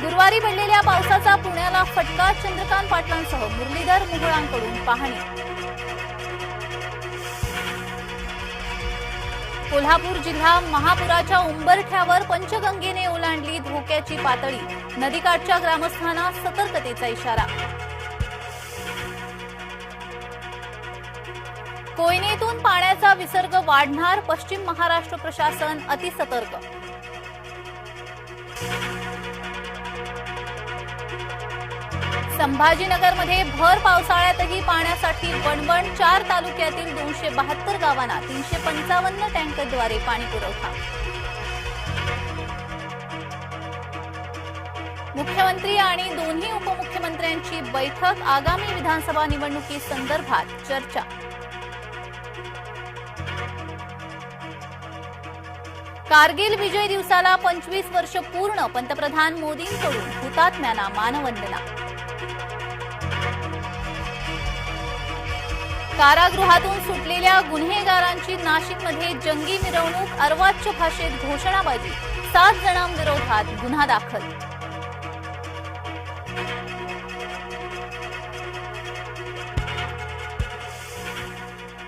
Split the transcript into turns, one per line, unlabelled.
गुरुवारी पडलेल्या पावसाचा पुण्याला फटका चंद्रकांत पाटलांसह मुरलीधर मुघळांकडून पाहणी. कोल्हापूर जिल्हा महापुराच्या उंबरठ्यावर पंचगंगेने ओलांडली धोक्याची पातळी. नदीकाठच्या ग्रामस्थांना सतर्कतेचा इशारा. कोयनेतून पाण्याचा विसर्ग वाढणार पश्चिम महाराष्ट्र प्रशासन अतिसतर्क. संभाजीनगरमध्ये भर पावसाळ्यातही पाण्यासाठी वणवण चार तालुक्यातील दोनशे बहात्तर गावांना तीनशे पंचावन्न टँकरद्वारे पाणी पुरवठा. मुख्यमंत्री आणि दोन्ही उपमुख्यमंत्र्यांची बैठक आगामी विधानसभा निवडणुकीसंदर्भात चर्चा. कारगिल विजय दिवसाला पंचवीस वर्ष पूर्ण पंतप्रधान मोदींकडून हुतात्म्यांना मानवंदना. कारागृहातून सुटलेल्या गुन्हेगारांची नाशिकमध्ये जंगी मिरवणूक अर्वाच्य भाषेत घोषणाबाजी सात जणांविरोधात गुन्हा दाखल